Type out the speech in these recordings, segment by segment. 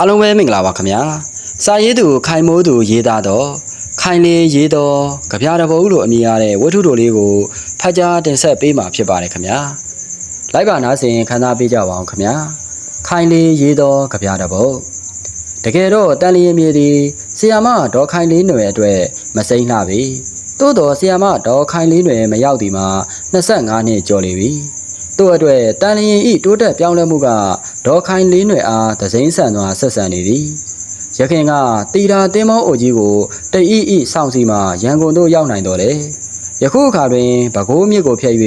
အားလုံးပဲမင်္ဂလာပါခင်ဗျာစာရေးသူခိုင်မိုးသူရေးသားတော့ခိုင်လေးရေးတော့ကြပြတပုံးလို့အမည်ရတဲ့ဝတ္ထုတို့လေးကိုဖတ်ကြားတင်ဆက်ပေးမှာဖြစ်ပါတယ်ခင်ဗျာလိုက်ပါနားဆင်ခံစားပေးကြပါအောင်ခင်ဗျာခိုင်လေးရေးတော့ကြပြတပုံးတကယ်တော့တန်လျင်မြေဒီဆီယာမဒေါ်ခိုင်လေးနွယ်အတွက်မစိမ့်လှပြီတိုးတော်ဆီယာမဒေါ်ခိုင်လေးနွယ်မရောက်ဒီမှာ25နှစ်ကျော်နေပြီတို့အတွက်တန်လျင်ဤတိုးတက်ပြောင်းလဲမှုက ဒေါ်ခိုင်လေးຫນွယ်အားသစိမ့်ဆန်စွာဆက်ဆံနေသည်ရခင်ကတီတာတင်းမောအိုကြီးကိုတိတ်ဤဤစောင့်စီမှရန်ကုန်သို့ရောက်နိုင်တော်လေယခုအခါတွင်ပဲခူးမြစ်ကိုဖျက်၍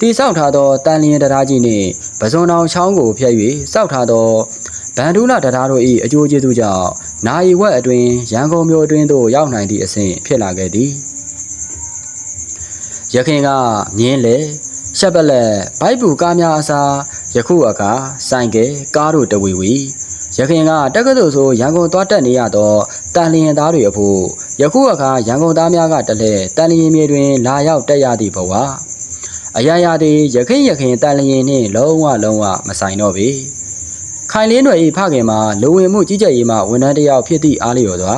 တိဆောက်ထားသောတန်လျင်တရားကြီးနှင့်ပဇွန်တောင်ချောင်းကိုဖျက်၍စောက်ထားသောဗန္ဓုလတရားတို့၏အကျိုးကျေးဇူးကြောင့်နာယီဝက်အတွင်ရန်ကုန်မြို့အတွင်းသို့ရောက်နိုင်သည့်အဆင့်ဖြစ်လာခဲ့သည်ရခင်ကမြင်းလေရှက်ပလက်ဘိုက်ပူကားများအစား ယခုအခါဆိုင်ကယ်ကားတို့တဝီဝီရခင်ကတက္ကသိုလ်ဆိုရန်ကုန်သွားတက်နေရသောတန်လျင်သားတွေအဖို့ယခုအခါရန်ကုန်သားများကတလဲတန်လျင်မြေတွင် လာရောက်တက်ရသည့်ဘဝအရာရာသည်ရခင်ရခင်တန်လျင်နှင့်လုံးဝလုံးဝမဆိုင်တော့ပေခိုင်လင်းတွေ၏ဖခင်မှာလူဝင်မှုကြီးကြပ်ရေးမှဝန်ထမ်းတစ်ယောက်ဖြစ်သည့်အားလျော်စွာ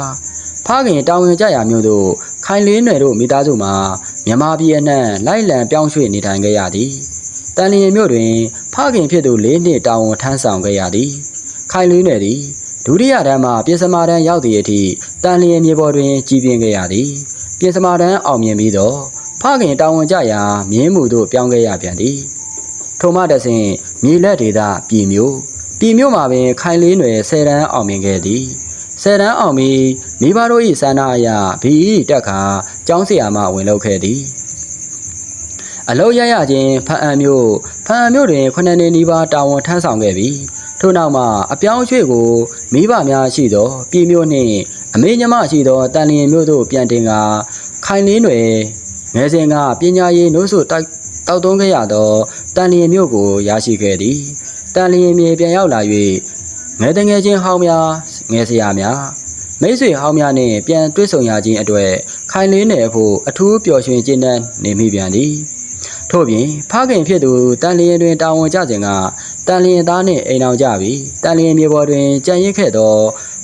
ဖခင်တာဝန်ကျရာမျိုးသို့ခိုင်လင်းတွေတို့မိသားစုမှာမြန်မာပြည်အနှံ့လိုက်လံပြောင်းရွှေ့နေထိုင်ခဲ့ရသည်တန်လျင်မြို့တွင် ဖခင်ဖြစ်သူ၄နှစ်တာဝန်ထမ်းဆောင်ခဲ့ရသည်ခိုင်လေးနယ်သည်ဒုတိယတန်းမှပြင်စမာတန်းရောက်သည့်အထိတန်လျင်မြေပေါ်တွင်ကြီးပြင်းခဲ့ရသည်ပြင်စမာတန်းအောင်မြင်ပြီးတော့ဖခင်တာဝန်ကျရာမြင်းမှုသို့ပြောင်းခဲ့ရပြန်သည်ထိုမှတဆင့်မြေလက်ဒေသပြည်မျိုးပြည်မျိုးမှာပင်ခိုင်လေးနယ်ဆယ်တန်းအောင်မြင်ခဲ့သည်ဆယ်တန်းအောင်ပြီးမိဘတို့၏ဆန္ဒအရဘီဤတက်ခါကျောင်းဆရာမဝင်လုပ်ခဲ့သည် အလုံးရရချင်းဖအံမျိုးဖအံမျိုးတွင်ခုနှစ်နှစ်နီးပါးတာဝန်ထမ်းဆောင်ခဲ့ပြီးထို့နောက်မှာအပြောင်းအရွှေ့ကိုမိဘများရှိသောပြည်မျိုးနှင့်အမေညမရှိသောတန်လျင်မျိုးတို့ပြန်တင်ကခိုင်လင်းတွင်ငယ်စဉ်ကပညာရေးနိုးဆိုတိုက်တောက်သုံးခဲ့ရသောတန်လျင်မျိုးကိုရရှိခဲ့သည်တန်လျင်မြေပြန်ရောက်လာ၍ငယ်တငယ်ချင်းဟောင်းများငယ်ဆရာများမိတ်ဆွေဟောင်းများနှင့်ပြန်တွေ့ဆုံရခြင်းအတွေ့ခိုင်လင်းနယ်အဖို့အထူးပျော်ရွှင်ခြင်းနှင့်နေမိပြန်သည် ထို့ပြင်ဖခင်ဖြစ်သူတန်လျင်တွင်တာဝန်ကျစဉ်ကတန်လျင်သားနှင့်အိမ်အောင်ကြပြီးတန်လျင်မြေပေါ်တွင်ကြံရစ်ခဲ့သော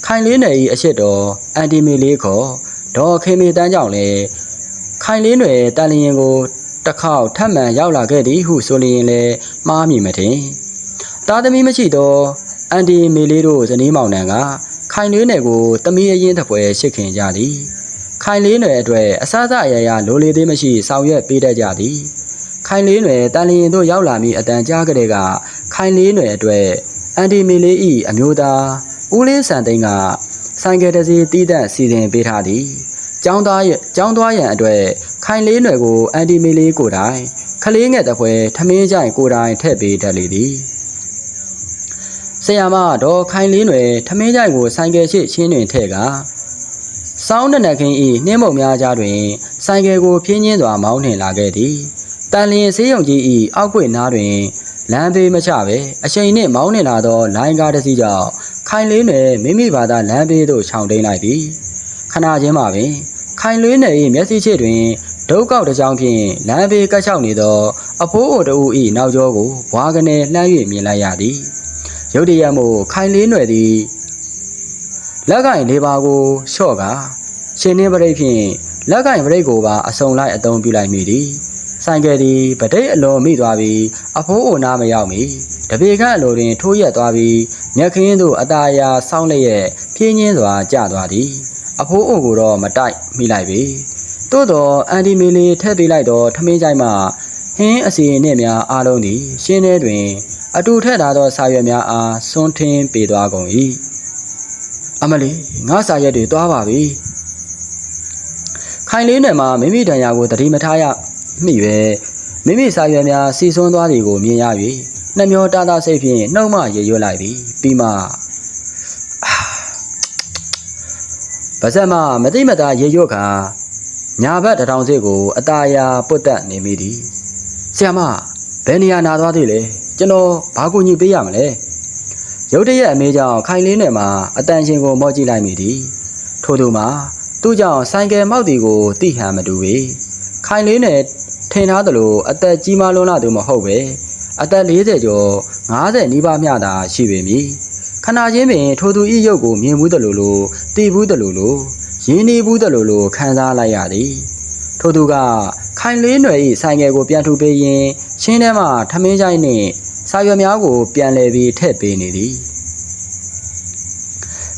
ခိုင်လေးနယ်၏အရှိတော်အန်တီမီလေးခေါ်ဒေါ်ခေမေတန်းကြောင့်လည်းခိုင်လေးနယ်တန်လျင်ကိုတစ်ခေါက်ထပ်မံရောက်လာခဲ့သည်ဟုဆိုလျင်လည်းမှားမိမထင်သားသမီးမရှိသောအန်တီမီလေးတို့ဇနီးမောင်နှံကခိုင်လေးနယ်ကိုတမီးအရင်တပွဲရှစ်ခင်ကြသည်ခိုင်လေးနယ်အတွက်အစားအစာအရာရာလိုလေသေးမရှိဆောင်ရွက်ပေးတတ်ကြသည် ခိုင်လေးနယ်တန်လျင်တို့ရောက်လာမည့်အတန်ကြားကလေးကခိုင်လေးနယ်အတွက်အန်တီမီလေးဤအမျိုးသားဦးလေးစံသိန်းကဆိုင်ကယ်တစ်စီးတီးတန့်စီစဉ်ပေးထားသည်ကျောင်းသားရဲ့ကျောင်းသွားရန်အတွက်ခိုင်လေးနယ်ကိုအန်တီမီလေးကိုယ်တိုင်ခလေးငယ်တစ်ဖွဲထမင်းကြိုင်ကိုယ်တိုင်ထည့်ပေးတတ်လေသည်ဆရာမတော့ခိုင်လေးနယ်ထမင်းကြိုင်ကိုဆိုင်ကယ်ရှိချင်းတွင်ထည့်ကစောင်းနနက်ခင်းဤနှင်းမုံများကြားတွင်ဆိုင်ကယ်ကိုဖြင်းချင်းစွာမောင်းနှင်လာခဲ့သည် တန်လျင်ဆေးရုံကြီးဤအောက်ကွေ့နားတွင်လမ်းဘေးမချပဲအချိန်နှင့်မောင်းနှင်လာသောလိုင်းကားတစ်စီးကြောင့်ခိုင်လေးနယ်မိမိဘာသာလမ်းဘေးသို့ခြောင်တိန်လိုက်သည်ခဏချင်းမှာပင်ခိုင်လေးနယ်၏မျက်စိချေတွင်ဒုတ်ကောက်တစ်ကြောင်ဖြင့်လမ်းဘေးကတ်လျှောက်နေသောအဖိုးအိုတို့၏နောက်ကျောကိုဘွားကနေလှမ်း၍မြင်လိုက်ရသည်ရုတ်တရက်မို့ခိုင်လေးနယ်သည်လက်ကင်လေးပါးကိုလျှော့ကရှင်နှင်းပရိတ်ဖြင့်လက်ကင်ပရိတ်ကိုပါအစုံလိုက်အသုံးပြုလိုက်မိသည် ဆိုင်ကယ်သည်ဗတိတ်အလွန်မိသွားပြီးအဖိုးအိုနာမရောက်မီတပေခန့်အလိုတွင် ထိုးရက်သွားပြီးမြက်ခင်းသို့အตาအယာဆောင်းလျက်ဖြင်းချင်းစွာကျသွားသည်အဖိုးအိုကိုတော့မတိုက်မိလိုက်ပေသို့သောအန်တီမီလီထည့်ပေးလိုက်သောထမင်းကြိုက်မှဟင်းအစီအနှင့်များအားလုံးသည် ရှင်းထဲတွင် အတူထည့်ထားသောစာရွက်များအားဆွန်းထင်းပေးသွားကုန်၏အမလီငါစာရက်တွေသွားပါပြီခိုင်လေးနယ်မှာမိမိတန်ရာကိုတတိမထားရ မိပဲမိမိစာရွက်များစီဆွန်းသွားသည်ကိုမြင်ရ၍နှမျောတာတာစိတ်ဖြင့်နှုတ်မရေရွတ်လိုက်သည်ပြီးမှအာပါဇက်မမတိမတာရေရွတ်ခါညာဘက်တထောင်စစ်ကိုအตาယာပုတ်တက်နေမိသည်ဆရာမဘယ်နေရာနာသွားသေးလဲကျွန်တော်ဘာကူညီပေးရမလဲရုတ်တရက်အမေကြောင့်ခိုင်လေးနယ်မှာအတန်ရှင်ကိုမော့ကြည့်လိုက်မိသည်ထို့သူမှာသူ့ကြောင့်ဆိုင်ကယ်မောက်တီကိုတိဟန်မတူပေခိုင်လေးနယ်ထ င်ထားသလိုအသက်ကြီးမားလွန်းလာသူမဟုတ်ပဲအသက်40ကျော်50နီးပါးမျှသာရှိပေမည်ခခဏချင်းပင်ထိုသူဤရုပ်ကိုမြင်ဘူးတလို့လို့တည်ဘူးတလို့လို့ရင်းနှီးဘူးတလို့လို့ခံစားလိုက်ရသည်ထိုသူကခိုင်လေးနွယ်ဤဆိုင်ငယ်ကိုပြန်ထူပေးရင်းချင်းထဲမှထမင်းချိုင်းနှင့်စာရွက်များကို ပြန်လဲပြီးထည့်ပေးနေသည်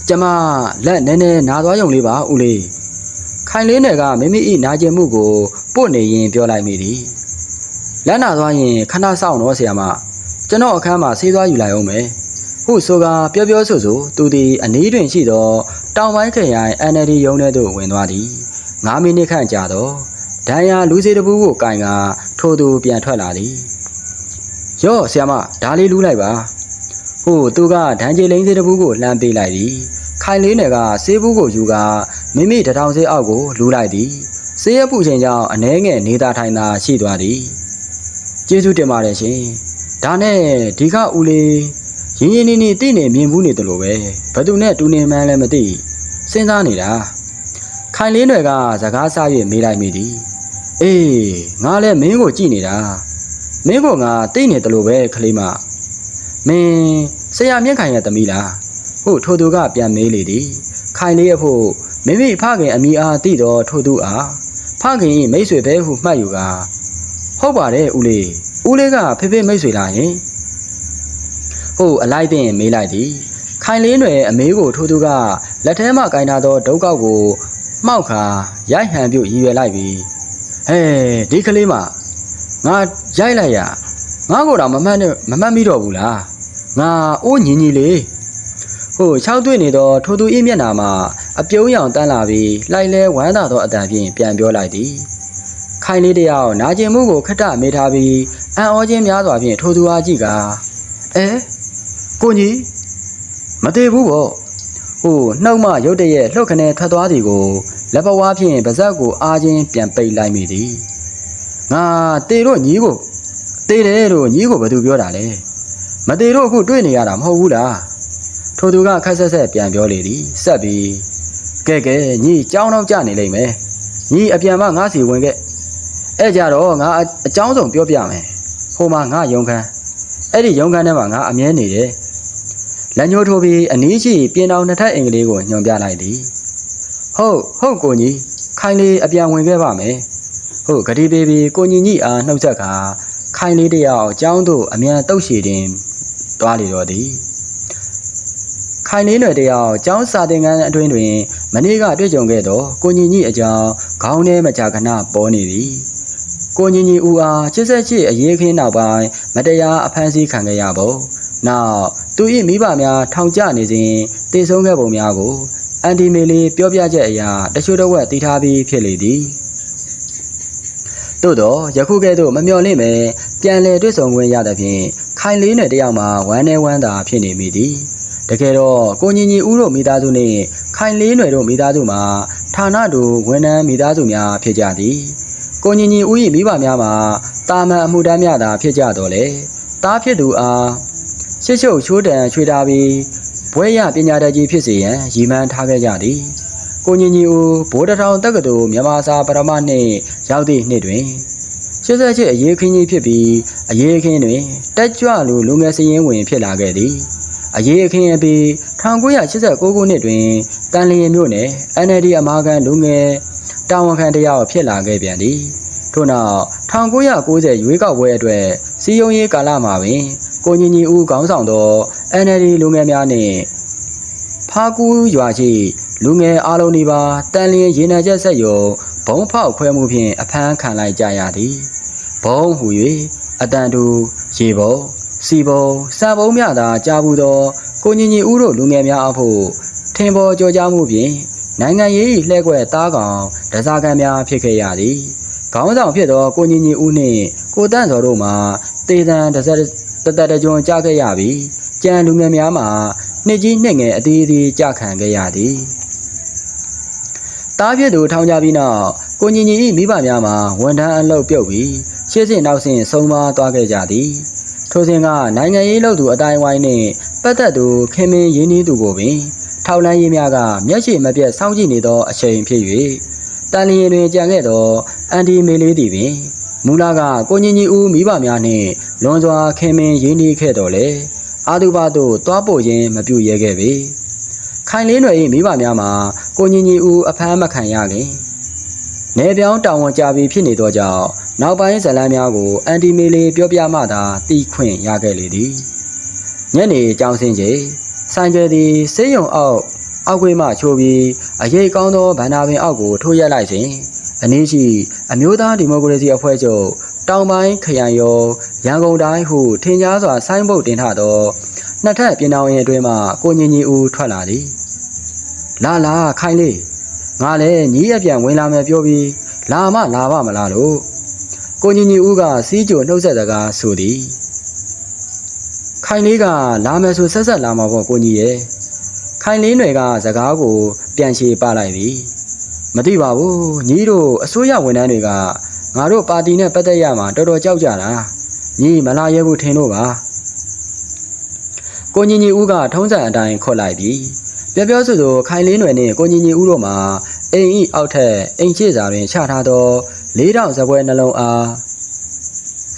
ကျမလက်နည်းနည်းနာသွားရုံလေးပါဦးလေးခိုင်လေးနယ်ကမိမိဤနာကျင်မှုကို ပို့နေရင်ပြောလိုက်မိသည်လက်နာသွားရင်ခဏစောင့်တော့ဆရာမကျွန်တော်အခန်းမှာဆေးသွားယူလိုက်အောင်မယ်ဟုဆိုကပြောပြောဆိုဆိုသူသည်အနီးတွင်ရှိသောတောင်ပိုင်းခရိုင် NLD ရုံးထဲသို့ဝင်သွားသည်9မိနစ်ခန့်ကြာတော့ဒဏ်ရာလူစီတပူးကိုကင်ကထိုသူပြန်ထွက်လာသည်ရော့ဆရာမဓာလေးလူးလိုက်ပါဟုသူကဒဏ်ကြေလိန်စီတပူးကိုလှမ်းပေးလိုက်သည်ခိုင်လေးနယ်ကဆေးဘူးကိုယူကမိမိတထောင်ဆေးအောက်ကိုလူးလိုက်သည် ဆေးရပူချိန်ကြောင့်အနှဲငယ်နေသာထိုင်သာရှိသွားသည်ကျေးဇူးတင်ပါတယ်ရှင်ဒါနဲ့ဒီကဦးလေးရင်းရင်းနှီးနှီးသိနေမြင်ဘူးနေတယ်လို့ပဲဘသူနဲ့တူနေမှန်းလည်းမသိစဉ်းစားနေတာခိုင်လေးနွယ်ကစကားဆ၍မေးလိုက်မိသည်အေးငါလည်းမင်းကိုကြည့်နေတာမင်းကငါသိနေတယ်လို့ပဲခလေးမမင်းဆရာမြင့်ခိုင်ရဲ့သမီးလားဟုတ်ထိုသူကပြန်မေးလေသည်ခိုင်လေးအဖို့မိမိဖခင်အမိအားသိတော်ထိုသူအား ဖခင်၏မိတ်ဆွေပဲဟုမှတ်ယူကဟုတ်ပါတယ်ဦးလေးဦးလေးကဖေဖေမိတ်ဆွေလားဟင်ဟုတ်အလိုက်တင်မေးလိုက်သည်ခိုင်လေးနွယ်အမေးကိုထိုးသူကလက်ထဲမှကင်ထားသောဒုတ်ကောက်ကိုမှောက်ခါရိုက်ဟန်ပြုတ်ရည်ရွယ်လိုက်ပြီးဟဲဒီကလေးမငါရိုက်လိုက်ရငါကိုတော့မမှတ်နဲ့မမှတ်မိတော့ဘူးလားငါအိုးညီညီလေးဟို၆တွေ့နေတော့ထိုသူဤမျက်နာမှာ အပြုံးရောင်တန်းလာပြီးလိုက်လဲဝမ်းသာသောအတန်ဖြင့်ပြန်ပြောလိုက်သည်ခိုင်လေးတယောက်နာကျင်မှုကိုခက်တမေးထားပြီးအံ့ဩခြင်းများစွာဖြင့်ထိုသူအားကြည့်ကအဲကိုကြီးမသေးဘူးပေါ့ဟိုနှုတ်မရုတ်တရက်လှုပ်ခနဲထွက်သွားသည်ကိုလက်ပဝါးဖြင့်ပါဇက်ကိုအားချင်းပြန်ပိတ်လိုက်မိသည်ငါတေတို့ညီကိုတေတယ်တို့ညီကိုဘယ်သူပြောတာလဲမတေတို့အခုတွေ့နေရတာမဟုတ်ဘူးလားထိုသူကခက်ဆက်ဆက်ပြန်ပြောလေသည်ဆက်ပြီး ကဲကဲညီကြောင်းတော့ကြနေလိမ့်မယ်ညီအပြန်မငါစီဝင်ခဲ့အဲ့ကြတော့ငါအအကြောင်းစုံပြောပြမယ်ဟိုမှာငါယုံခံအဲ့ဒီယုံခံထဲမှာငါအမြဲနေတယ်လက်ညှိုးထိုးပြီးအနီးရှိပြင်တော်နှစ်ထပ်အင်္ဂလိပ်ကိုညွှန်ပြလိုက်သည်ဟုတ်ဟုတ်ကိုကြီးခိုင်လေးအပြန်ဝင်ခဲ့ပါမယ်ဟုတ်ဂတိပေးပြီးကိုညီညီအားနှုတ်ဆက်ခါခိုင်လေးတယောက်အကြောင်းသို့အမြန်တုတ်ရှိတင်သွားလေတော့သည်ခိုင်လေးနွယ်တယောက်ကျောင်းစာသင်ခန်းအတွင်းတွင် မနေ့ကတွေ့ကြုံခဲ့သောကိုညီညီအကြောင်းခေါင်းထဲမကြာခဏပေါ်နေသည်ကိုညီညီဦးအားချစ်ဆက်ချစ်အရေးခင်းနောက်ပိုင်းမတရားအဖမ်းဆီးခံခဲ့ရပုံနောက်သူ၏မိဘများထောင်ကျနေစဉ်တည်ဆုံးခဲ့ပုံများကိုအန်တီမေလီပြောပြချက်အရာတချို့တော့ဝက်တည်ထားပြီးဖြစ်လေသည်သို့တော့ယခုကဲ့သို့မမျှော်လင့်ပဲပြန်လည်တွေ့ဆုံခွင့်ရသဖြင့်ခိုင်လေးနယ်တယောက်မှာဝမ်းနေဝမ်းသာဖြစ်နေမိသည် တကယ်တော့ကိုညီညီဦးတို့မိသားစုနှင့်ခိုင်လေးနွယ်တို့မိသားစုမှာဌာနတူဝန်ထမ်းမိသားစုများဖြစ်ကြသည်ကိုညီညီဦး၏မိဘများမှာတာမန်အမှုတမ်းများသာဖြစ်ကြတော့လေတားဖြစ်သူအားရှစ်ချုပ်ချိုးတံချွေတာပြီးဘွဲရပညာတတ်ကြီးဖြစ်စေရန်ရည်မှန်းထားခဲ့ကြသည်ကိုညီညီဦးဘိုးတထောင်တက္ကသိုလ်မြန်မာစာပရမနှင့်ရောက်သည့်နှစ်တွင်88အရေးခင်းကြီးဖြစ်ပြီးအရေးအခင်းတွင်တက်ကြွလူလူငယ်စည်ရင်ဝင်ဖြစ်လာခဲ့သည် အရေးအခင်းအပြီး1989ခုနှစ်တွင်တန်လျင်မြို့နယ် NLD အမာခံလူငယ်တာဝန်ခံတယောက်ဖြစ်လာခဲ့ပြန်သည်ထို့နောက်1990ရွေးကောက်ပွဲအတွက်စီယုံရေးကာလမှာပင်ကိုညီညီဦးခေါင်းဆောင်သော NLD လူငယ်များနှင့်ဖားကူးရွာရှိလူငယ်အားလုံးဒီပါတန်လျင်ရေနံချက်ဆက်ယုံဘုံဖောက်ခွဲမှုဖြင့်အဖမ်းခံလိုက်ကြရသည်ဘုံဟူ၍အတန်တူရေဘုံ စီဘုံစံဘုံမြသာကြားဘူးသောကိုညီညီဦးတို့လူငယ်များအဖို့ထင်ပေါ်ကြောကြားမှုဖြင့်နိုင်ငံရေးလှည့်ကွက်သားကောင်ဒဇာကန်များဖြစ်ခဲ့ရသည်ခေါင်းဆောင်ဖြစ်သောကိုညီညီဦးနှင့်ကိုတန့်စော်တို့မှာတေတံတစ်ဆက်တတတကြွန်ကြားခဲ့ရပြီးကြံလူငယ်များမှာနှစ်ကြီးနှစ်ငယ်အသေးသေးကြခံခဲ့ရသည်တားဖြစ်သူထောင်ကြပြီးနောက်ကိုညီညီ၏မိဘများမှာဝန်ထမ်းအလုပ်ပြုတ်ပြီးရှေ့စဉ်နောက်စဉ်ဆုံးမသွားခဲ့ကြသည် ထိုစဉ်ကနိုင်ငံရေးလုပ်သူအတိုင်းဝိုင်းနှင့်ပတ်သက်သူခင်မင်းရင်းနှီးသူကိုပင်ထောက်လန်းရေးများကမျက်ခြေမပြတ်စောင့်ကြည့်နေသောအချိန်ဖြစ်၍တန်လျင်တွင်ကြံခဲ့သောအန်ဒီမေလေးသည်ပင်မူလာကကိုညီညီဦးမိဘများနှင့်လွန်စွာခင်မင်းရင်းနှီးခဲ့တော်လေအာသူဘသို့တွားပို့ခြင်းမပြုရဲခဲ့ပေခိုင်လင်းတွေ၏မိဘများမှာကိုညီညီဦးအဖမ်းမခံရခင်နေပြောင်းတာဝန်ကြပြီးဖြစ်နေသောကြောင့် နောက်ပိုင်းဇလန်းများကိုအန်တီမီလီပြောပြမှသာတီးခွင့်ရခဲ့လေသည်ညနေကြောင်းစင်းချိန်ဆိုင်ကယ်သည်စေးရုံအောက်အောက်ကွေးမှချိုးပြီးအရေးကောင်းသောဗန္နာပင်အောက်ကိုထိုးရက်လိုက်စဉ်အနည်းရှိအမျိုးသားဒီမိုကရေစီအဖွဲ့ချုပ်တောင်ပိုင်းခရိုင်ရောရန်ကုန်တိုင်းဟုထင်ရှားစွာဆိုင်းဘုတ်တင်ထသောနှစ်ထပ်ပြင်တော်ရင်အတွင်းမှကိုညင်ကြီးဦးထွက်လာသည်လာလာခိုင်လေးငါလည်းညီးအပြန်ဝင်လာမယ်ပြောပြီးလာမလာပါမလားလို့ ကိုညင်ကြီးဦးကစီးကြိုနှုတ်ဆက်စကားဆိုသည်ခိုင်လေးကလာမယ်ဆိုဆက်ဆက်လာမှာပေါ့ကိုကြီးရဲ့ခိုင်လေးຫນွယ်ကစကားကိုပြန်ရှေပလိုက်သည်မသိပါဘူးညီတို့အစိုးရဝန်ထမ်းတွေကငါတို့ပါတီနဲ့ပတ်သက်ရမှာတော်တော်ကြောက်ကြတာညီမလာရဲဘူးထင်လို့ပါကိုညီညီဦးကထုံးစံအတိုင်းခေါ်လိုက်ပြီးပြောပြောဆိုဆိုခိုင်လေးຫນွယ်နဲ့ကိုညီညီဦးတို့မှာအိမ်ဤအောက်ထက်အိမ်ချေစာတွင်ချထားသော လေးတောင်ဇပွဲနှလုံးအား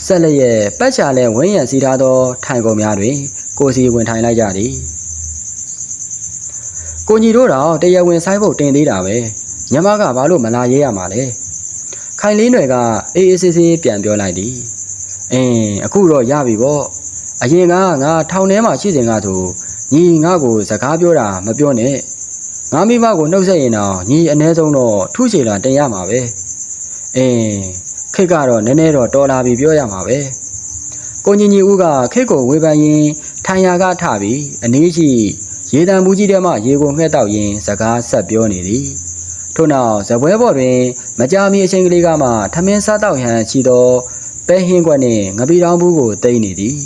ဆက်လက်ရဲ့ပတ်ချာလဲဝင်းရံစီထားသောထိုင်ကုန်များတွင် ကိုစီဝင်ထိုင်လိုက်ကြသည်ကိုညီတို့တော့တရားဝင်ဆိုင်ဖို့တင်သေးတာပဲညမကဘာလို့မလာရဲရမှာလဲခိုင်လေးຫນွယ်ကအေးအေးဆေးဆေးပြန်ပြောလိုက်သည်အင်းအခုတော့ရပြီပေါ့အရင်ကငါထောင်ထဲမှာရှိစဉ်ကဆိုညီငါ့ကိုစကားပြောတာမပြောနဲ့ငါမိမကိုနှုတ်ဆက်ရင်တော့ညီအ ਨੇ ဆုံးတော့ထုချေလာတင်ရမှာပဲ အင်းခိတ်ကတော့နည်းနည်းတော့တော်လာပြီပြောရမှာပဲကိုညီညီဦးကခိတ်ကိုဝေဖန်ရင်းထိုင်ရာကထပြီးအနည်းရှိရေတံဘူးကြီးထဲမှရေကိုငှက်တောက်ရင်းစကားဆက်ပြောနေသည်ထို့နောက်ဇပွဲပေါ်တွင် မကြာမီအချိန်ကလေးကမှထမင်းစားတောက်ရန်ချီသောပဲဟင်းကွက်နှင့်ငပိတောင်ဘူးကိုတိမ့်နေသည်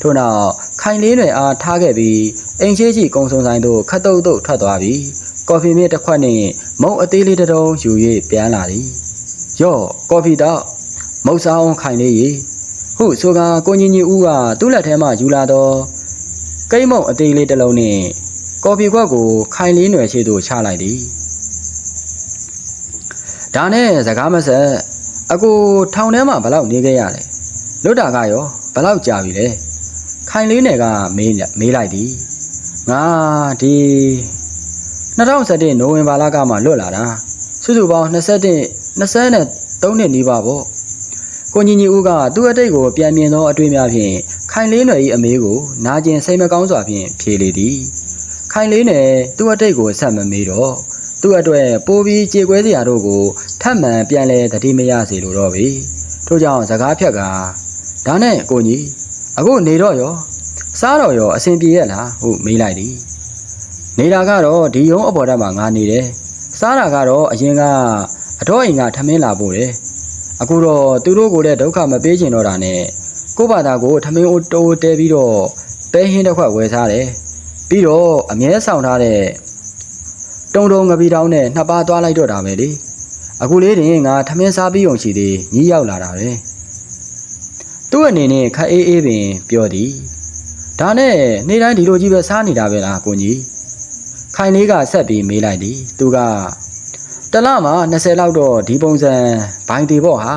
ထို့နောက်ခိုင်လေးတွေအားထားခဲ့ပြီးအိမ်ရှိကြီးကုံစုံဆိုင်သို့ခတ်တုတ်တုတ်ထွက်သွားပြီးကော်ဖီမြစ်တစ်ခွက်နှင့်မုံအသေးလေးတစ်တုံးယူ၍ပြန်လာသည် ယော့ကော်ဖီတော့မုတ်ဆောင်ခိုင်လေးရေဟုဆိုကကိုညီညီဦးကသူ့လက်ထဲမှယူလာသောကိမ့်မုံအသေးလေးတစ်လုံးနှင့်ကော်ဖီခွက်ကိုခိုင်လေးနွယ်ရှိသို့ချလိုက်သည်ဒါနဲ့စကားမဆက်အကိုထောင်ထဲမှာဘယ်လောက်နေခဲ့ရလဲလွတ်တာကရောဘယ်လောက်ကြာပြီလဲခိုင်လေးနယ်ကမေးမေးလိုက်သည်ငါဒီ2017နိုဝင်ဘာလကမှလွတ်လာတာစုစုပေါင်း21 23နှစ်နီးပါးပေါ့ကိုညီညီဦးကသူ့အတိတ်ကိုပြန်မြင်သောအတွေ့အများဖြင့်ခိုင်လေးနယ်၏အမေးကိုနာကျင်စိတ်မကောင်းစွာဖြင့်ဖြေလေသည်ခိုင်လေးနယ်သူ့အတိတ်ကိုဆက်မမေးတော့သူ့အတွက်ပိုးပြီးကြေကွဲစရာတို့ကိုထပ်မံပြန်လဲတတိမရစေလိုတော့ပြီထို့ကြောင့်စကားဖြတ်ကဒါနဲ့ကိုကြီးအခုနေတော့ရောစားတော့ရောအဆင်ပြေရဲ့လားဟုမေးလိုက်သည်နေတာကတော့ဒီယုံအပေါ်တက်မှာငါနေတယ်စားတာကတော့အရင်က အတော့အိမ်ကထမင်းလာပို့တယ်အခုတော့သူတို့ကိုလည်းဒုက္ခမပေးချင်တော့တာနဲ့ကို့ဘာသာကိုထမင်းအိုးတိုးတဲပြီးတော့ပဲဟင်းတစ်ခွက်ဝယ်စားတယ်ပြီးတော့အမြဲဆောင်ထားတဲ့တုံတုံငပီတောင်းနဲ့နှစ်ပါးသွားလိုက်တော့တာပဲလေအခုလေးတင်ငါထမင်းစားပြီးုံရှိသေးညီးရောက်လာတာပဲသူ့အနေနဲ့ခက်အေးအေးပင်ပြောသည်ဒါနဲ့နေ့တိုင်းဒီလိုကြီးပဲစားနေတာပဲလားကိုကြီးခိုင်လေးကဆက်ပြီးမေးလိုက်သည်သူက တလမှာ20လောက်တော့ဒီပုံစံဘိုင်းသေးပေါ့ဟာ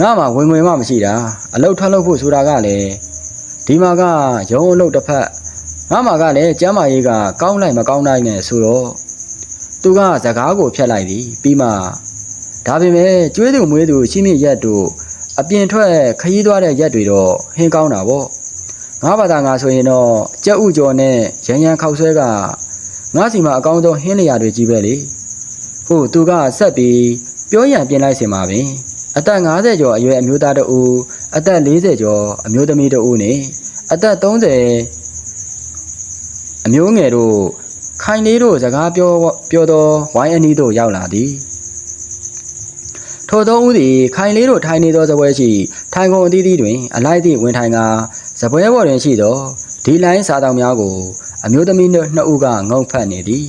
ငါမှဝင်ဝင်မှမရှိတာအလုတ်ထွက်လို့ဖို့ဆိုတာကလည်းဒီမှာကရုံးအလုတ်တစ်ဖက်ငါမှကလည်းကျမ်းမာရေးကကောင်းလိုက်မကောင်းနိုင်နဲ့ဆိုတော့သူကစကားကိုဖျက်လိုက်သည်ပြီးမှဒါပေမဲ့ကျွေးသူမွေးသူရှိမြင့်ရက်တို့အပြင်ထွက်ခရီးသွားတဲ့ရက်တွေတော့ဟင်းကောင်းတာပေါ့ငါဘာသာငါဆိုရင်တော့ကြက်ဥကျော်နဲ့ရန်ရန်ခောက်ဆွဲကငါစီမှာအကောင်းဆုံးဟင်းလျာတွေကြီးပဲလေ ဟုတ်သူကဆက်ပြီးပြောရန်ပြင်လိုက်စင်ပါပင်အသက်50ကျော်အရွယ်အမျိုးသားတဦးအသက်40ကျော်အမျိုးသမီးတဦးနဲ့အသက်30အမျိုးငယ်တို့ခိုင်လေးတို့စကားပြောပြောသောဝိုင်းအနီးသို့ရောက်လာသည်ထိုသောဦးသည်ခိုင်လေးတို့ထိုင်နေသောဇပွဲရှိထိုင်ကုန်အသီးသီးတွင် အလိုက်သည့်ဝင်ထိုင်ကဇပွဲပေါ်တွင်ရှိသောဒီလိုင်းစားတောင်များကို အမျိုးသမီးနှစ်ဦးကငုံဖတ်နေသည်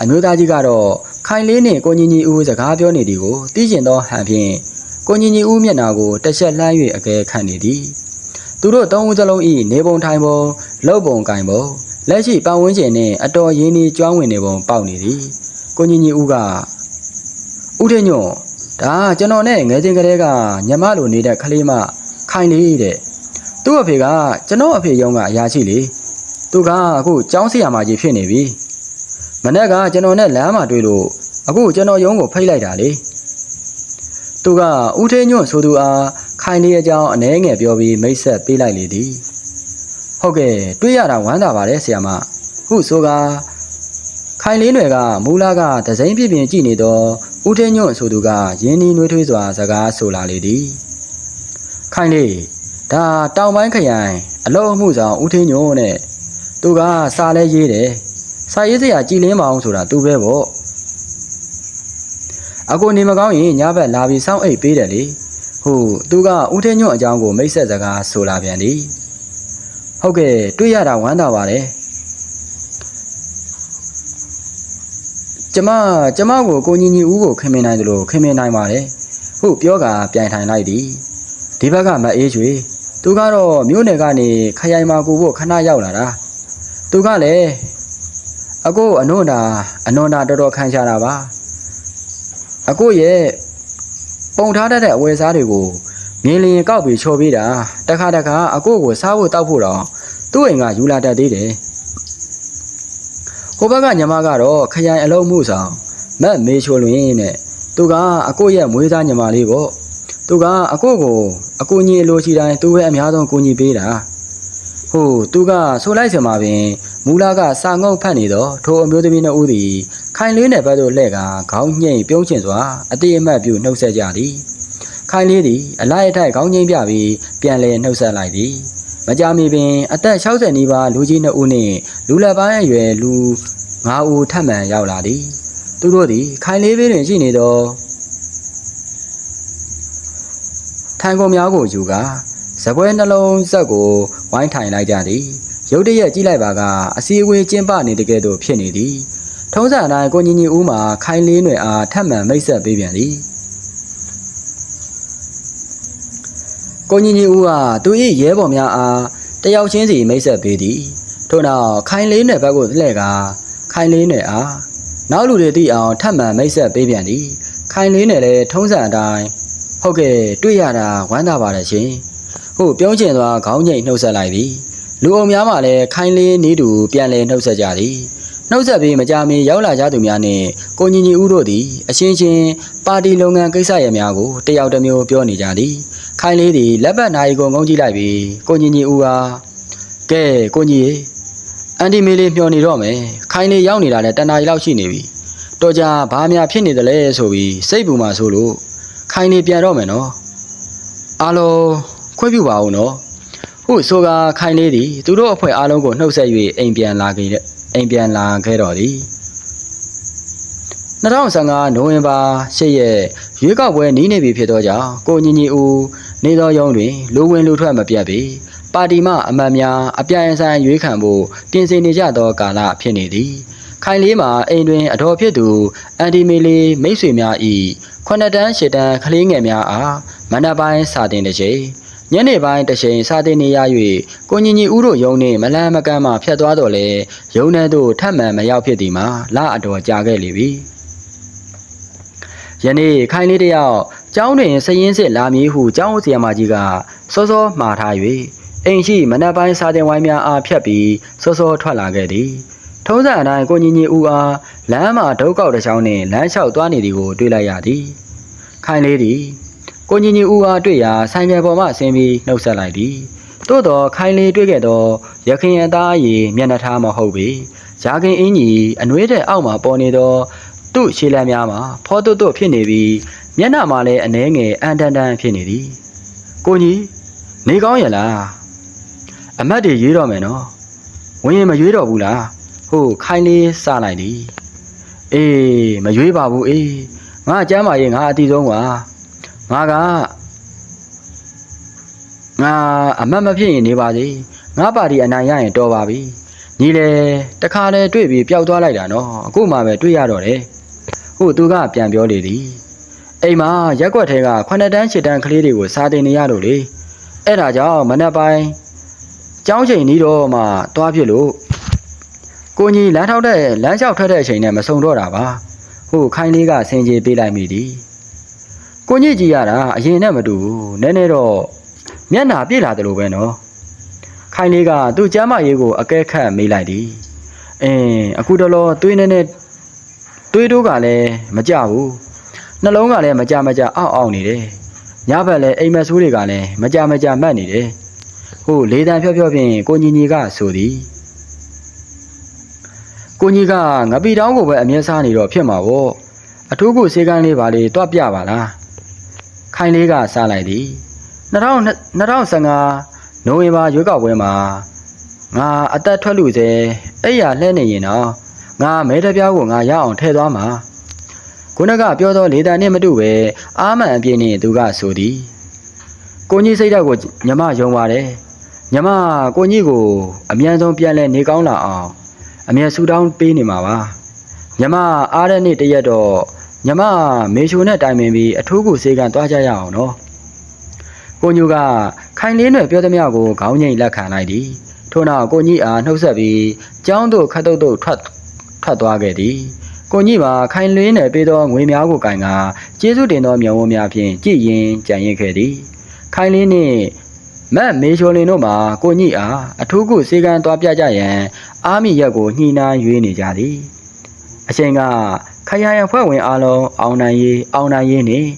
အမျိုးသားကြီးကတော့ ခိုင်လေးနှင့်ကိုညီညီဦးစကားပြောနေသည်ကိုသိကျင်သောဟန်ဖြင့်ကိုညီညီဦးမျက်နှာကိုတစ်ချက်လှမ်း၍အကဲခတ်နေသည်သူတို့သုံးဦးစလုံး၏နေပုံထိုင်ပုံလှုပ်ပုံကင်ပုံလက်ရှိပတ်ဝန်းကျင်နှင့်အတော်ရင်းနှီးကျွမ်းဝင်နေပုံပေါက်နေသည်ကိုညီညီဦးကဦးထညွန့်ဒါကျွန်တော်နဲ့ငယ်ချင်းကလေးကညမလိုနေတဲ့ခလေးမခိုင်လေးတဲ့သူ့အဖေကကျွန်တော်အဖေရုံးကအရာရှိလေသူကအခုចောင်းဆရာမကြီးဖြစ်နေပြီ မနေ့ကကျွန်တော်နဲ့လမ်းမှာတွေ့လို့အခုကျွန်တော်ရုံးကိုဖိတ်လိုက်တာလေသူကဦးထင်းညွန့်ဆိုသူအားခိုင်လေးအကြောင်းအနှဲငယ်ပြောပြီးမိတ်ဆက်ပေးလိုက်လေသည်ဟုတ်ကဲ့တွေ့ရတာဝမ်းသာပါတယ်ဆရာမဟုဆိုကခိုင်လေးနွယ်ကမူလာကဒဇိန်ပြပြင်းကြည့်နေတော့ဦးထင်းညွန့်ဆိုသူကရင်းနှီးနှွေးထွေးစွာစကားဆိုလာလေသည်ခိုင်လေးဒါတောင်ပိုင်းခရိုင်အလုံးအမှုဆောင်ဦးထင်းညွန့်နဲ့သူကစာလဲရေးတယ် စာရေးစရာကြည်လင်းမအောင်ဆိုတာသူပဲပေါ့အကိုနေမကောင်းရင်ညဘက်လာပြီးစောင့်အိတ်ပေးတယ်လေဟုတ်သူကဦးထင်းညွန့်အကြောင်းကိုမိတ်ဆက်စကားဆိုလာပြန်သည်ဟုတ်ကဲ့တွေ့ရတာဝမ်းသာပါတယ်ကျမကျမကိုကိုညီညီဦးကိုခင်မင်နိုင်တယ်လို့ခင်မင်နိုင်ပါတယ်ဟုတ်ပြောကပြန်ထိုင်လိုက်သည်ဒီဘက်ကမအေးကျွေသူကတော့မြို့နယ်ကနေခရိုင်မှာကိုဖို့ခဏရောက်လာတာသူကလည်း အကိုအနုံတာအနုံတာတော်တော်ခံချတာပါအကိုရဲ့ပုံထားတတ်တဲ့အဝယ်စားတွေကိုမြင်လျင်ကောက်ပြီးချော်ပေးတာတခါတခါအကိုကိုစားဖို့တောက်ဖို့တော့သူ့အိမ်ကယူလာတတ်သေးတယ်ဟိုဘက်ကညီမကတော့ခရိုင်အလုံးမှုဆောင်မက်မေချိုလွင်နဲ့သူကအကိုရဲ့မွေးသားညီမလေးပေါ့သူကအကိုကိုအကူညီအလိုချီတိုင်းသူပဲအများဆုံးကူညီပေးတာ ဟုတ်သူကဆိုလိုက်စမှာပင်မူလာကစာငုံဖတ်နေတော့ထိုအမျိုးသမီးနှစ်ဦးသည်ခိုင်လေးနယ်ဘက်သို့လှည့်ကခေါင်းညှိပြုံးချင်စွာအတိအမှတ်ပြုနှုတ်ဆက်ကြသည်ခိုင်လေးသည်အလိုက်အထိုက်ခေါင်းငိမ့်ပြပြီးပြန်လည်နှုတ်ဆက်လိုက်သည်မကြမီပင်အသက်60နီးပါးလူကြီးနှစ်ဦးနှင့်လူလက်ပိုင်းအရွယ်လူ9ဦးထပ်မံရောက်လာသည်သူတို့သည်ခိုင်လေးဘေးတွင်ရှိနေသောထိုင်ကုန်များကိုယူကာ ဇပွဲနှလုံးဆက်ကိုဝိုင်းထိုင်လိုက်ကြသည်ရုတ်တရက်ကြည့်လိုက်ပါကအစည်းအဝေးကျင်းပနေတကယ်တော့ဖြစ်နေသည်ထုံးစံအတိုင်းကိုညီညီဦးမှာခိုင်လေးနွယ်အားထပ်မံမိတ်ဆက်ပေးပြန်သည်ကိုညီညီဦးကသူ၏ရဲဘော်များအားတယောက်ချင်းစီမိတ်ဆက်ပေးသည်ထို့နောက်ခိုင်လေးနွယ်ဘက်ကိုလှည့်ကာခိုင်လေးနွယ်အားနောက်လူတွေသိအောင်ထပ်မံမိတ်ဆက်ပေးပြန်သည်ခိုင်လေးနွယ်လည်းထုံးစံအတိုင်းဟုတ်ကဲ့တွေ့ရတာဝမ်းသာပါတယ်ရှင် ဟုတ်ပြုံးကျင်သွားခေါင်းငိတ်နှုတ်ဆက်လိုက်သည်လူအုံများမှလည်းခိုင်လေးနေတူပြန်လဲနှုတ်ဆက်ကြသည်နှုတ်ဆက်ပြီးမကြမီရောက်လာကြသူများနှင့်ကိုညီညီဦးတို့သည်အချင်းချင်းပါတီလုပ်ငန်းကိစ္စရများကိုတယောက်တစ်မျိုးပြောနေကြသည်ခိုင်လေးသည်လက်ပတ်နိုင်ကိုငုံကြည့်လိုက်ပြီးကိုညီညီဦးကကဲကိုညီအန်တီမေလေးမျောနေတော့မယ်ခိုင်လေးရောက်နေတာလည်းတန်တာရီလောက်ရှိနေပြီတော်ကြဘာများဖြစ်နေသလဲဆိုပြီးစိတ်ပူမှဆိုလို့ခိုင်လေးပြန်တော့မယ်နော်အားလုံး ခွင့်ပြုပါဦးနော်ဟုဆိုကခိုင်လေးသည်သူတို့အဖွဲ့အားလုံးကိုနှုတ်ဆက်၍အိမ်ပြန်လာခဲ့တဲ့အိမ်ပြန်လာခဲ့တော်သည်2015နိုဝင်ဘာ10ရက်ရွေးကောက်ပွဲနီးနေပြီဖြစ်သောကြောင့်ကိုညီညီဦးနေသောရုံးတွင်လူဝင်လူထွက်မပြတ်ပြီးပါတီမှအမတ်များအပြိုင်အဆိုင်ရွေးခံဖို့ပြင်ဆင်နေကြသောကာလဖြစ်နေသည်ခိုင်လေးမှာအိမ်တွင်အတော်ဖြစ်သူအန်တီမီလီမိတ်ဆွေများ၏ခုနှစ်တန်းရှစ်တန်းကလေးငယ်များအားမနက်ပိုင်းစာတင်တစ်ချိန် ညနေပိုင်းတစ်ချိန်စာတင်နေရ၍ကိုညီညီဦးတို့ယုံနေမလန်းမကမ်းမှဖြတ်သွားတော့လေယုံထဲသို့ထပ်မံမရောက်ဖြစ်သည်မှာလအတော်ကြာခဲ့လေပြီယနေ့ခိုင်လေးတယောက်ကျောင်းတွင်စည်ရင်းစစ်လာမည်ဟုကျောင်းဆရာမကြီးကစောစောမှားထား၍အိမ်ရှိမနက်ပိုင်းစာတင်ဝိုင်းများအားဖြတ်ပြီးစောစောထွက်လာခဲ့သည်ထုံးစံအတိုင်းကိုညီညီဦးအားလမ်းမှာဒုတ်ကောက်တစ်ချောင်းနှင့်လမ်းလျှောက်သွားနေသည်ကိုတွေ့လိုက်ရသည်ခိုင်လေးသည် ကိုညီညီဦးအားတွေ့ရာဆိုင်ကယ်ပေါ်မှဆင်းပြီးနှုတ်ဆက်လိုက်သည်သို့တော့ခိုင်လေးတွေ့ခဲ့သောရခင်အသားအရည်မျက်နှာထားမဟုတ်ပေရာခင်အင်းကြီးအနှွေးတဲ့အောက်မှာပေါ်နေသောသူ့ရှေ့လမ်းများမှာဖောတုတ်တုတ်ဖြစ်နေပြီးမျက်နှာမှာလည်းအနှဲငယ်အန်တန်တန်ဖြစ်နေသည်ကိုကြီးနေကောင်းရလားအမတ်တွေရွေးတော့မယ်နော်ဝင်ရင်မရွေးတော့ဘူးလားဟုတ်ခိုင်လေးစလိုက်သည်အေးမရွေးပါဘူးအေးငါကျမ်းမာရေးငါအတီဆုံးကွာ ငါကငါအမတ်မဖြစ်ရင်နေပါစေငါပါတီအနိုင်ရရင်တော်ပါပြီညီလေတခါလေတွေ့ပြီးပျောက်သွားလိုက်တာနော်အခုမှပဲတွေ့ရတော့တယ်ဟုတ်သူကပြန်ပြောလေသည်အိမ်မှာရက်ွက်ထဲက9တန်း7တန်းကလေးတွေကိုစာတင်နေရလို့လေအဲ့ဒါကြောင့်မနက်ပိုင်းကျောင်းချိန်နီးတော့မှသွားဖြစ်လို့ကိုကြီးလမ်းထောက်တဲ့လမ်းလျှောက်ထွက်တဲ့အချိန်နဲ့မဆုံတော့တာပါဟုတ်ခိုင်းလေးကဆင်ကြေပေးလိုက်မိသည် ကိုကြီးကြည့်ရတာအရင်နဲ့မတူဘူးနည်းနည်းတော့မျက်နှာပြည့်လာတယ်လို့ပဲနော်ခိုင်လေးကသူ့ကျမ်းမာရေးကိုအကဲခတ်မေးလိုက်သည်အင်းအခုတော့လောသွေးနေနေသွေးတိုးကလည်းမကြဘူးနှလုံးကလည်းမကြမကြအောက်အောက်နေတယ်ညဘက်လည်းအိမ်မက်ဆိုးတွေကလည်းမကြမကြမှတ်နေတယ်ဟုတ်လေးတန်ဖြော့ဖြော့ဖြင့်ကိုညီညီကဆိုသည်ကိုညီကငပီတောင်းကိုပဲအမြဲစားနေတော့ဖြစ်မှာပေါ့အထူးကိုစေကန်းလေးပါလေတွားပြပါလား ခိုင်လေးကစားလိုက်သည်2000 2015နိုဝင်ဘာရွေးကောက်ပွဲမှာငါအသက်ထွက်လို့စေအဲ့ရလှဲနေရင်တော့ငါမဲတပြားကိုငါရအောင်ထည့်သွားမှာခုနကပြောသောလေတံနဲ့မတူပဲအာမန်အပြင်းနဲ့သူကဆိုသည်ကိုကြီးစိတ်ဓာတ်ကိုညမယုံပါတယ်ညမကိုကြီးကိုအမြန်ဆုံးပြန်လဲနေကောင်းလာအောင်အမြန်ဆူတောင်းပေးနေမှာပါညမအားတဲ့နေ့တရက်တော့ ညမမေချိုနဲ့တိုင်ပင်ပြီးအထူးကိုစေကန်သွားကြရအောင်နော်ကိုညူကခိုင်လေးနဲ့ပြောသမျှကိုခေါင်းငိတ်လက်ခံလိုက်သည်ထို့နောက်ကိုကြီးအားနှုတ်ဆက်ပြီးကျောင်းသို့ခတ်တုတ်တုတ်ထွက်ထွက်သွားခဲ့သည်ကိုကြီးမှာခိုင်လင်းနဲ့ပေးသောငွေများကိုကင်ကကျေးဇူးတင်သောမြေဝန်းများဖြင့်ကြည်ရင်ကြံရင်ခဲ့သည် ခိုင်လေးနှင့်မတ်မေချိုလင်တို့မှာကိုကြီးအားအထူးကုစေကံသွားပြကြရန်အာမီရက်ကိုညှိနှိုင်းရွေးနေကြသည်အချိန်က ခရိုင်အဖွဲ့ဝင်အားလုံးအောင်နိုင်ရေးအောင်နိုင်ရေးနှင့်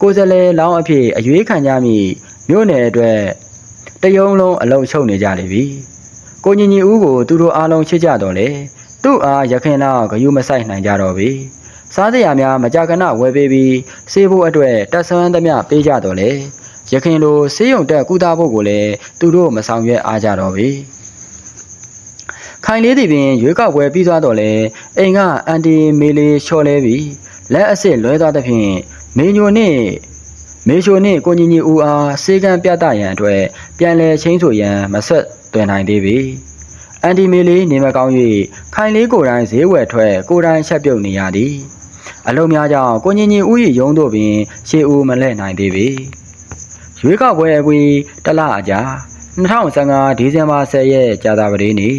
ကိုယ်စားလှယ်လောင်းအဖြစ်အရွေးခံကြမည့်မြို့နယ်အတွက်တယုံလုံးအလုံးချုပ်နေကြလေပြီကိုညီညီဦးကိုသူတို့အားလုံးချစ်ကြတော့လေသူ့အားရခင်လောက်ဂယုမဆိုင်နိုင်ကြတော့ပြီစားစရာများမကြခဏဝယ်ပေးပြီးစေးဖို့အတွက်တက်ဆွမ်းသမျှပေးကြတော့လေရခင်လိုစေးရုံတက်ကုသဖို့ကိုလည်းသူတို့မဆောင်ရွက်အားကြတော့ပြီ ခိုင်လေးသည်ပင်ရွေးကောက်ပွဲပြီးသွားတော့လေအိမ်ကအန်တီမေလေးချော်လဲပြီးလက်အစ်စ်လွဲသွားသဖြင့်မင်းညိုနှင့်မေချိုနှင့်ကိုညီညီဦးအားစေကံပြသရန်အတွက်ပြန်လည်ချင်းဆိုရန်မဆက်သွင်းနိုင်သေးပြီ။အန်တီမီလေးနေမကောင်း၍ခိုင်လေးကိုယ်တိုင်ဈေးဝယ်ထွက်ကိုယ်တိုင်ချက်ပြုတ်နေရသည်။အလုံးများကြောင့်ကိုညီညီဦး၏ရုံးတို့ပင်ရှေးဦးမလဲ့နိုင်သေးပြီ။ရွေးကောက်ပွဲအပြီးတလအကြာ2015ဒီဇင်ဘာ10ရက်ကြာသပတေးနေ့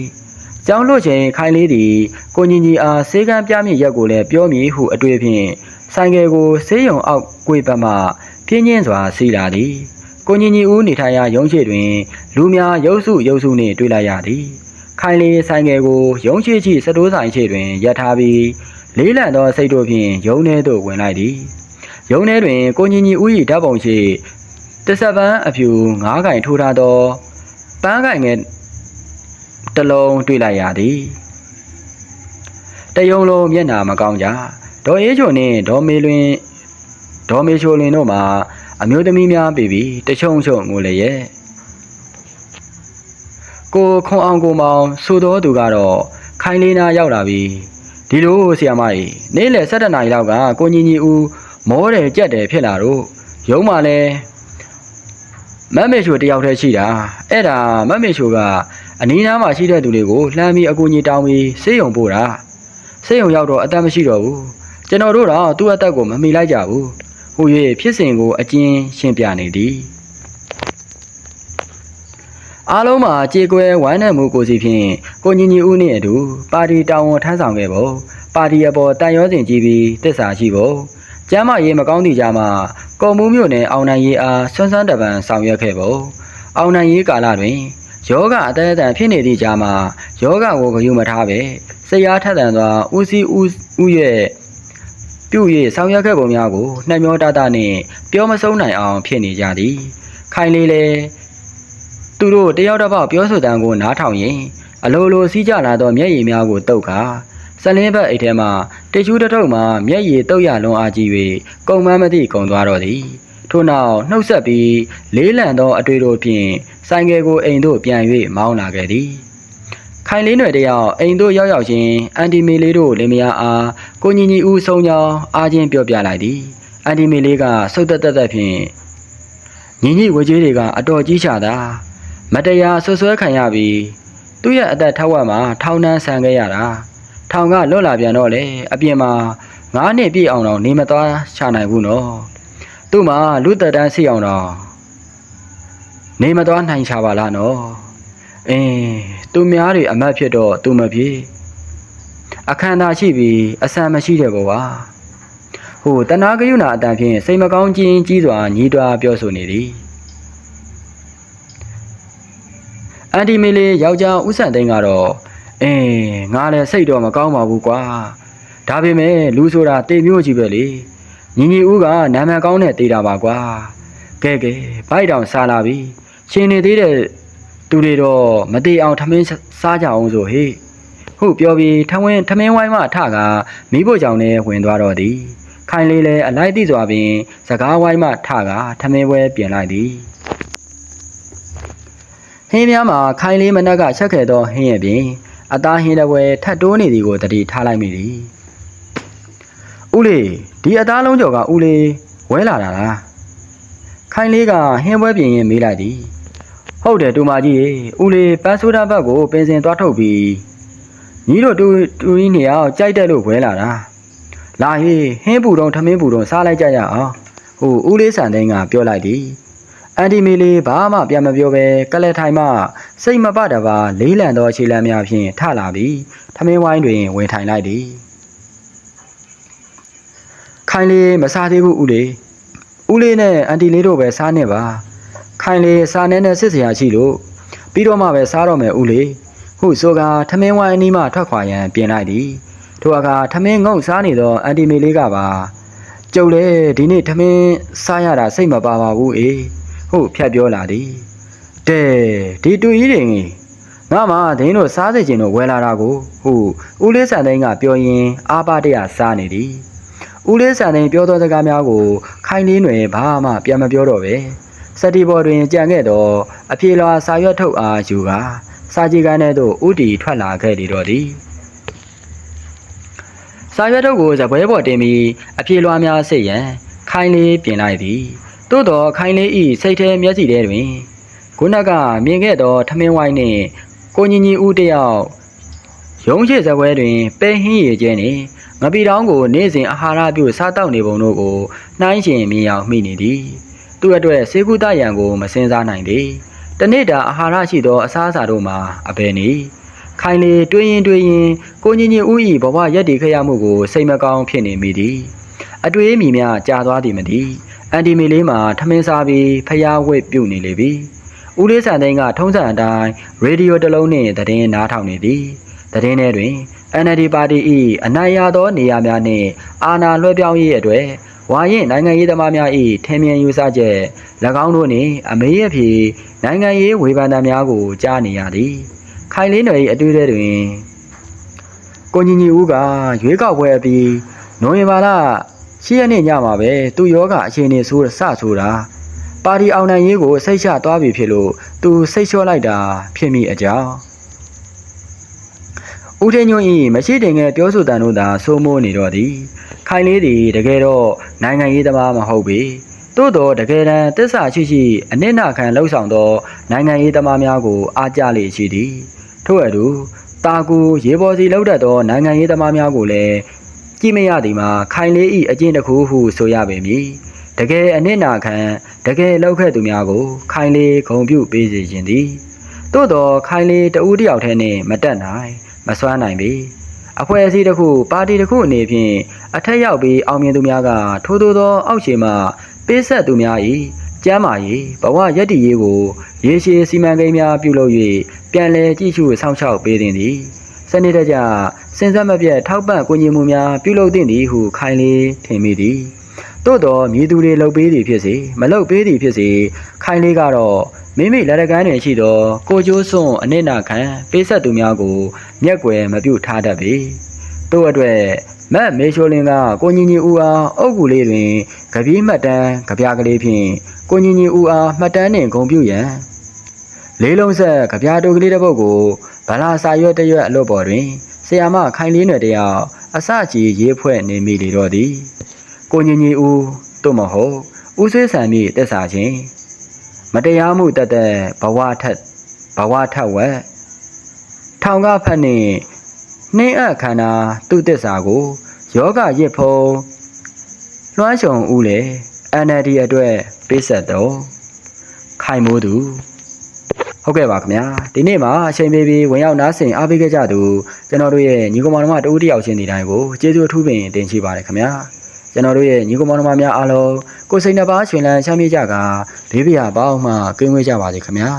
ကျောင်းလို့ချိန်ခိုင်လေးသည်ကိုညီညီအားစေကံပြမည့်ရက်ကိုလည်းပြောမည်ဟုအတွေ့ဖြင့်ဆိုင်ကယ်ကိုဆေးရုံအောက်ကွေ့ဘက်မှပြင်းကျင်းစွာစီးလာသည်ကိုညီညီဦးနေထိုင်ရာရုံးရှိတွင် လူများရုပ်စုရုပ်စုနှင့်တွေ့လိုက်ရသည်ခိုင်လေးဆိုင်ငယ်ကိုရုံးရှိရှိစတိုးဆိုင်ရှိတွင်ရပ်ထားပြီးလေးလံသောစိတ်တို့ဖြင့်ရုံးထဲသို့ဝင်လိုက်သည်ရုံးထဲတွင်ကိုညီညီဦး၏ဓာတ်ပုံရှိတစ္ဆပန်းအဖြူငါးကင်ထိုးထားသောပန်းကင်ငယ် တစ်လုံးတွေ့လိုက်ရသည်တယုံလုံးမျက်နာမကောင်းကြဒေါ်အေးချိုနှင့်ဒေါ်မေလွင်ဒေါ်မေချိုလင်တို့မှာအမျိုးသမီးများပြီပြီးတချုံချုံငိုလည်းရဲ့ကိုခွန်အောင်ကိုမောင်ဆိုတော်သူကတော့ခိုင်လေးနာရောက်လာပြီဒီလိုဆီယမကြီးနေ့လယ်7နာရီလောက်ကကိုညီညီဦးမောတယ်ကြက်တယ်ဖြစ်လာတော့ရုံးမှလည်းမတ်မေချိုတယောက်တည်းရှိတာအဲ့ဒါမတ်မေချိုက အနီးနားမှာရှိတဲ့သူတွေကိုလှမ်းပြီးအကူကြီးတောင်းပြီးစေးရုံပို့တာစေးရုံရောက်တော့အသက်မရှိတော့ဘူးကျွန်တော်တို့တော့သူ့အသက်ကိုမမိလိုက်ကြဘူးဟို၍ဖြစ်စဉ်ကိုအကျဉ်းရှင်းပြနေသည်အားလုံးမှာကြေကွဲဝိုင်းနှံမှုကိုစီဖြင့်ကိုညီညီဦးနှင့်အတူပါတီတာဝန်ထမ်းဆောင်ခဲ့ဖို့ပါတီအပေါ်တန်ရောစင်ကြည့်ပြီးတစ္ဆာရှိဖို့ကျမ်းမာရေးမကောင်းသည့်ကြမှာကုံမှုမြို့နယ်အောင်နိုင်ရေးအားဆွမ်းဆန်းတပံဆောင်ရွက်ခဲ့ဖို့အောင်နိုင်ရေးကာလတွင် ယောဂအသက်အတန်ဖြစ်နေသည့်ကြားမှာယောဂကိုဂရုမထားပဲစိတ်အားထက်သန်စွာဦးစီးဦးဦးရဲ့ပြု၍ဆောင်ရွက်ခဲ့ပုံများကိုနှမျောတတနှင့်ပြောမဆုံးနိုင်အောင်ဖြစ်နေကြသည်ခိုင်လေးလေသူတို့တယောက်တစ်ပေါက်ပြောဆိုတန်းကိုနားထောင်ရင်အလိုလိုစီးကြလာသောမျက်ရည်များကိုတုတ်ခါစလင်းဘက်အိတ်ထဲမှတချူးတစ်ထုပ်မှမျက်ရည်တုတ်ရလွန်အားကြီး၍ကုံမန်းမသည့်ကုံသွားတော့သည်ထို့နောက်နှုတ်ဆက်ပြီးလေးလံသောအတွေ့တို့ဖြင့် ဆိုင်ကယ်ကိုအိမ်သို့ပြန်၍မောင်းလာခဲ့သည်ခိုင်လေးနွယ်တယောက်အိမ်သို့ရောက်ရောက်ချင်းအန်တီမီလေးတို့လင်မယားအားကိုညီညီဦးဆုံးကြောင်းအားချင်းပြောပြလိုက်သည်အန်တီမီလေးကဆုတ်သက်သက်သက်ဖြင့်ညီညီဝေကြီးတွေကအတော်ကြီးချတာမတရားဆွဆွဲခံရပြီးသူ့ရဲ့အသက်ထက်ဝက်မှာထောင်နှန်းဆန်ခဲ့ရတာထောင်ကလွတ်လာပြန်တော့လေအပြင်မှာငါးနှစ်ပြည့်အောင်တော့နေမသွားချနိုင်ဘူးနော်သူ့မှာလူသက်တန်းစီအောင်တော့ နေမသွားနိုင်ချပါလားနော်အင်းသူများတွေအမတ်ဖြစ်တော့သူမဖြစ်အခမ်းသာရှိပြီးအဆန်မရှိတဲ့ဘဝဟိုတနာကယုနာအတန်ဖြင့်စိတ်မကောင်းခြင်းကြီးစွာညီးတွားပြောဆိုနေသည်အန်တီမီလေးယောက်ျားဦးဆန်သိန်းကတော့အင်းငါလည်းစိတ်တော့မကောင်းပါဘူးကွာဒါပေမဲ့လူဆိုတာတေမျိုးကြီးပဲလေညီညီဦးကနာမည်ကောင်းတဲ့တေးတာပါကွာကဲကဲဘိုက်တောင်စားလာပြီ ရှင်နေသေးတဲ့သူတွေတော့မတေအောင်ထမင်းစားကြအောင်ဆိုဟေ့ဟုတ်ပြောပြီးထမင်းထမင်းဝိုင်းမှထကမိဖို့ကြောင့်နဲ့ဝင်သွားတော့သည်ခိုင်လေးလည်းအလိုက်သိစွာပင်စကားဝိုင်းမှထကထမင်းပွဲပြင်လိုက်သည်ဟင်းများမှာခိုင်လေးမနက်ကချက်ခဲ့သောဟင်းရဲ့ပြင်အသားဟင်းတစ်ပွဲထပ်တိုးနေသည်ကိုတတိထားလိုက်မိသည်ဦးလေးဒီအသားလုံးကျော်ကဦးလေးဝဲလာတာလားခိုင်လေးကဟင်းပွဲပြင်ရင်မေးလိုက်သည် ဟုတ်တယ်တူမကြီးရေဦးလေးပန်းဆိုးတာဘက်ကိုပင်စင်သွားထုတ်ပြီးညီတို့တူတူကြီးနေအောင်ကြိုက်တယ်လို့ဝဲလာတာလာဟေးဟင်းပူတော့ထမင်းပူတော့စားလိုက်ကြရအောင်ဟိုဦးလေးဆန်သိန်းကပြောလိုက်သည်အန်တီမီလေးဘာမှပြန်မပြောပဲကလက်ထိုင်မှစိတ်မပတပါလေးလံသောခြေလမ်းများဖြင့်ထလာပြီးထမင်းဝိုင်းတွင်ဝင်ထိုင်လိုက်သည်ခိုင်လေးမစားသေးဘူးဦးလေးဦးလေးနဲ့အန်တီလေးတို့ပဲစားနေပါ ခိုင်လေးစားနေနဲ့စစ်စရာရှိလို့ပြီးတော့မှပဲစားတော့မယ်ဦးလေးဟုဆိုကထမင်းဝိုင်းအနီးမှထွက်ခွာရန်ပြင်လိုက်သည်ထိုအခါထမင်းငုံစားနေသောအန်တီမေလေးကပါကျုပ်လေဒီနေ့ထမင်းစားရတာစိတ်မပါပါဘူးအေးဟုတ်ဖြတ်ပြောလာသည်တဲဒီတူကြီးတွေငါမှဒင်းတို့စားစေခြင်းတို့ဝယ်လာတာကိုဟုတ်ဦးလေးဆန်သိန်းကပြောရင်အာပါတရစားနေသည်ဦးလေးဆန်သိန်းပြောသောစကားများကိုခိုင်လေးຫນွယ်ဘာမှပြန်မပြောတော့ပဲ စတီဘော်တွင်ကြံခဲ့တော့အပြေလွာစာရွက်ထုတ်အားယူကစာကြည့်ကန်းထဲသို့ဥတီထွက်လာခဲ့လေတော့သည်စာရွက်ထုတ်ကိုဇပွဲပေါ်တင်ပြီးအပြေလွှားများစိတ်ရန်ခိုင်းလေးပြင်လိုက်သည်သို့တော့ခိုင်းလေးဤစိတ်ထဲမျက်စီထဲတွင်ခုနကမြင်ခဲ့သောထမင်းဝိုင်းနှင့်ကိုညီညီဦးတယောက်ရုံးရှိဇပွဲတွင်ပဲဟင်းရည်ကျဲနှင့်ငပီတောင်းကိုနေ့စဉ်အာဟာရပြုစားတောက်နေပုံတို့ကိုနှိုင်းရှင်မြင်အောင်မိနေသည် သူ့အတွက်စေကုသရန်ကိုမစင်စားနိုင်သည်တနေ့တာအာဟာရရှိသောအစားအစာတို့မှာအဘယ်နည်းခိုင်လေတွေးရင်တွေးရင်ကိုညီညီဦးဤဘဝရက်တည်ခဲ့ရမှုကိုစိတ်မကောင်းဖြစ်နေမိသည်အတွေးမိများကြာသွားသည်မသည်အန်တီမီလေးမှာထမင်းစားပြီးဖျားဝစ်ပြုတ်နေလေပြီဦးလေးဆန်သိန်းကထုံးစံအတိုင်းရေဒီယိုတစ်လုံးနှင့်သတင်းနားထောင်နေသည်သတင်းထဲတွင် NLD ပါတီ၏အနိုင်ရသောနေရာများနှင့်အာဏာလွှဲပြောင်းရေးအတွေ့ ဝါရင်နိုင်ငံရေးသမားများ၏ထင်မြင်ယူဆချက်၎င်းတို့နှင့်အမေးအဖြေနိုင်ငံရေးဝေဖန်သံများကိုကြားနေရသည်ခိုင်လေးຫນွယ်၏အတွေ့အထဲတွင်ကိုညီညီဦးကရွေးကောက်ပွဲအပြီးနိုဝင်ဘာလ10ရက်နေ့ညမှာပဲသူ့ယောဂအခြေအနေဆိုးစဆိုတာပါတီအောင်နိုင်ရေးကိုစိတ်ချသွားပြီဖြစ်လို့သူစိတ်လျှော့လိုက်တာဖြစ်မိအကြောင်းဦးထင်းညွန့်၏မရှိတင်ငယ်ပြောဆိုတန်တို့သာစိုးမိုးနေတော့သည် ခိုင်လေးသည်တကယ်တော့နိုင်ငံရေးသမားမဟုတ်ပေသို့တော့တကယ်တမ်းတစ္ဆာရှိရှိအနစ်နာခံလှုပ်ဆောင်သောနိုင်ငံရေးသမားများကိုအားကြလေရှိသည်ထို့အတူတာကူရေပေါ်စီလောက်တတ်သောနိုင်ငံရေးသမားများကိုလည်းကြည့်မရသည်မှာခိုင်လေးဤအကျင့်တစ်ခုဟုဆိုရပေမည်တကယ်အနစ်နာခံတကယ်လောက်ခဲ့သူများကို ခိုင်လေးဂုံပြုပေးစေခြင်းသည်သို့တော့ခိုင်လေးတဦးတယောက်တည်းနှင့်မတက်နိုင် မစွမ်းနိုင်ပေ အဖွဲ့အစည်းတစ်ခုပါတီတစ်ခုအနေဖြင့်အထက်ရောက်ပြီးအောင်မြင်သူများကထိုးထိုးသောအောက်ခြေမှပေးဆက်သူများ၏ကျမ်းမာရေးဘဝရည်တည်ရေးကိုရေရှည်စီမံကိန်းများပြုလုပ်၍ပြန်လည်ကြည့်ရှုစောင့်ရှောက်ပေးသင့်သည်စနစ်တကျစဉ်ဆက်မပြတ်ထောက်ပံ့ကူညီမှုများပြုလုပ်သင့်သည်ဟုခိုင်လေးထင်မိသည်သို့တော်မြည်သူတွေလုပ်ပေးသည်ဖြစ်စေမလုပ်ပေးသည်ဖြစ်စေခိုင်လေးကတော့ မိမိလက်ရကန်းတွင်ရှိသော ကိုကျိုးစွန့်အနစ်နာခံပေးဆက်သူများကို မျက်ကွယ်မပြုတ်ထားတတ်ပေတို့အတွက်မတ်မေရှိုလင်းကကိုညီညီဦးအားအုပ်ကူလေးတွင်ကြပြင်းမှတ်တမ်းကြပြကလေးဖြင့်ကိုညီညီဦးအားမှတ်တမ်းနှင့်ဂုံပြုရန်လေးလုံးဆက်ကြပြတူကလေးတစ်ပုဒ်ကိုဗလာစာရွက်တစ်ရွက်အလို့ပေါ်တွင်ဆရာမခိုင်လေးနယ်တယောက်အစကြီးရေးဖွဲ့နေမိလေတော့သည်ကိုညီညီဦးတို့မဟုတ်ဦးဆွေးဆံမိတက်စာချင်း မတရားမှုတက်တဲ့ဘဝထက်ဘဝထက်ဝက်ထောင်ကဖက်နှင့်နှင်းအပ်ခန္ဓာသူ့တစ္စာကိုယောဂရစ်ဖုံလွှမ်းခြုံဦးလေ NLD အတွက်ပေးဆက်တော့ခိုင်မိုးသူဟုတ်ကဲ့ပါခင်ဗျာဒီနေ့မှာအချိန်ပေးပြီးဝင်ရောက်နားဆင်အားပေးခဲ့ကြသူကျွန်တော်တို့ရဲ့ညီကောင်မောင်နှမတဦးတယောက်ချင်းဒီတိုင်းကိုကျေးဇူးအထူးပင်တင်ရှိပါတယ်ခင်ဗျာကျွန်တော်တို့ရဲ့ညီကောင်မောင်နှမများအားလုံး ကိုယ်စိတ်နှပါရှင်လန်းချမ်းမြေ့ကြကဘေးပြာပေါင်းမှကင်းဝေးကြပါစေခင်ဗျာ